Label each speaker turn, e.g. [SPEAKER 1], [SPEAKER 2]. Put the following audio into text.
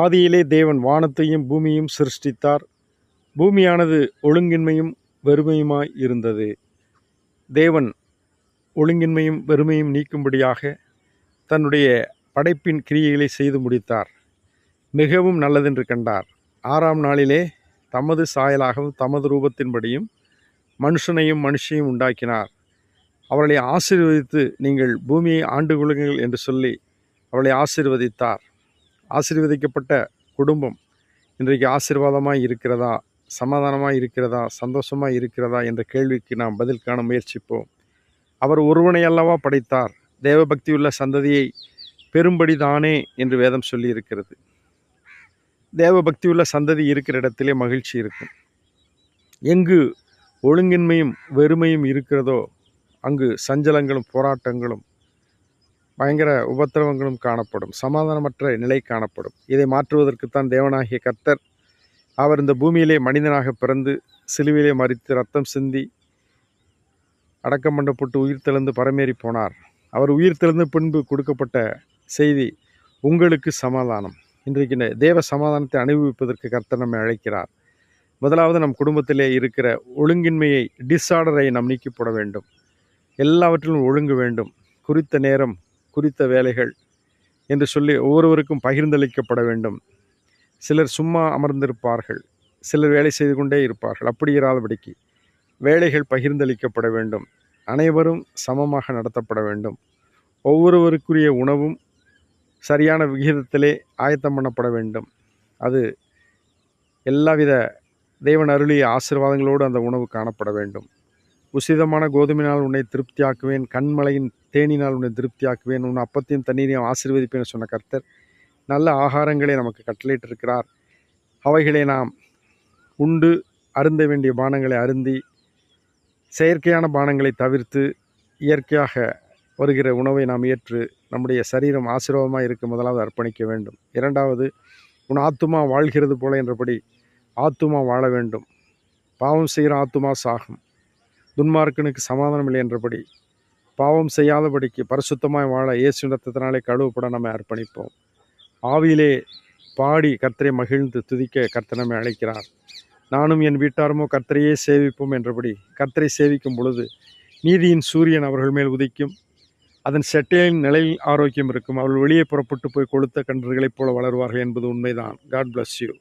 [SPEAKER 1] ஆதியிலே தேவன் வானத்தையும் பூமியும் சிருஷ்டித்தார். பூமியானது ஒழுங்கின்மையும் வெறுமையுமாய் இருந்தது. தேவன் ஒழுங்கின்மையும் வெறுமையும் நீக்கும்படியாக தன்னுடைய படைப்பின் கிரியைகளை செய்து முடித்தார். மிகவும் நல்லதென்று கண்டார். ஆறாம் நாளிலே தமது சாயலாகவும் தமது ரூபத்தின்படியும் மனுஷனையும் மனுஷையும் உண்டாக்கினார். அவர்களை ஆசீர்வதித்து நீங்கள் பூமியை ஆண்டு கொள்ளுங்கள் என்று சொல்லி அவளை ஆசீர்வதித்தார். ஆசீர்வதிக்கப்பட்ட குடும்பம் இன்றைக்கு ஆசீர்வாதமாக இருக்கிறதா? சமாதானமாக இருக்கிறதா? சந்தோஷமாக இருக்கிறதா? என்ற கேள்விக்கு நாம் பதில் காண முயற்சிப்போம். அவர் ஒருவனை அல்லவா படைத்தார். தேவபக்தியுள்ள சந்ததியை பெரும்படி தானே என்று வேதம் சொல்லி இருக்கிறது தேவபக்தியுள்ள சந்ததி இருக்கிற இடத்திலே மகிழ்ச்சி இருக்கும். எங்கு ஒழுங்கின்மையும் வெறுமையும் இருக்கிறதோ அங்கு சஞ்சலங்களும் போராட்டங்களும் பயங்கர உபத்திரவங்களும் காணப்படும் சமாதானமற்ற நிலை காணப்படும். இதை மாற்றுவதற்குத்தான் தேவனாகிய கர்த்தர் அவர் இந்த பூமியிலே மனிதனாக பிறந்து சிலுவிலே மறித்து ரத்தம் சிந்தி அடக்கம் பண்ணப்பட்டு உயிர் தெழுந்து பரமேறி போனார். அவர் உயிர் தெழுந்த பின்பு கொடுக்கப்பட்ட செய்தி உங்களுக்கு சமாதானம். இன்றைக்கு இந்த தேவ சமாதானத்தை அனுபவிப்பதற்கு கர்த்தர் நம்மை அழைக்கிறார். முதலாவது நம் குடும்பத்திலே இருக்கிற ஒழுங்கின்மையை டிஸார்டரை நாம் நீக்கி போட வேண்டும். எல்லாவற்றிலும் ஒழுங்கு வேண்டும். குறித்த நேரம் குறித்த வேலைகள் என்று சொல்லி ஒவ்வொருவருக்கும் பகிர்ந்தளிக்கப்பட வேண்டும். சிலர் சும்மா அமர்ந்திருப்பார்கள் சிலர் வேலை செய்து கொண்டே இருப்பார்கள். அப்படி இராதபடிக்கு வேலைகள் பகிர்ந்தளிக்கப்பட வேண்டும். அனைவரும் சமமாக நடத்தப்பட வேண்டும். ஒவ்வொருவருக்குரிய உணவும் சரியான விகிதத்திலே ஆயத்தம் பண்ணப்பட வேண்டும். அது எல்லாவித தேவன் அருளிய ஆசீர்வாதங்களோடு அந்த உணவு காணப்பட வேண்டும். உசிதமான கோதுமையினால் உன்னை திருப்தியாக்குவேன். கண்மலையின் தேனினால் உன்னை திருப்தியாக்குவேன் உன் அப்பத்தையும் தண்ணீரையும் ஆசீர்வதிப்பேன் சொன்ன கர்த்தர் நல்ல ஆகாரங்களை நமக்கு கட்டளையிட்டிருக்கிறார். அவைகளை நாம் உண்டு அருந்த வேண்டிய பானங்களை அருந்தி செயற்கையான பானங்களை தவிர்த்து இயற்கையாக வருகிற உணவை நாம் ஏற்று நம்முடைய சரீரம் ஆசீர்வாதமாக இருக்க முதலாவது அர்ப்பணிக்க வேண்டும். இரண்டாவது உன் ஆத்துமா வாழ்கிறது போல என்றபடி ஆத்துமா வாழ வேண்டும். பாவம் செய்கிற ஆத்துமா சாகும். துன்மார்க்கனுக்கு சமாதானம் இல்லை என்றபடி பாவம் செய்யாதபடிக்கு பரிசுத்தமாய் வாழ இயேசு ரத்தத்தினாலே கழுவப்பட நம்ம அர்ப்பணிப்போம். ஆவியிலே பாடி கர்த்தரை மகிழ்ந்து துதிக்க கர்த்தர் நம்மை அழைக்கிறார். நானும் என் வீட்டாருமோ கர்த்தரையே சேவிப்போம் என்றபடி கர்த்தரை சேவிக்கும் பொழுது நீதியின் சூரியன் அவர்கள் மேல் உதிக்கும். அதன் செட்டையின் நிலையில் ஆரோக்கியம் இருக்கும். அவர்கள் வெளியே புறப்பட்டு போய் கொளுத்த கன்றுகளைப் போல வளருவார்கள் என்பது உண்மைதான். God bless you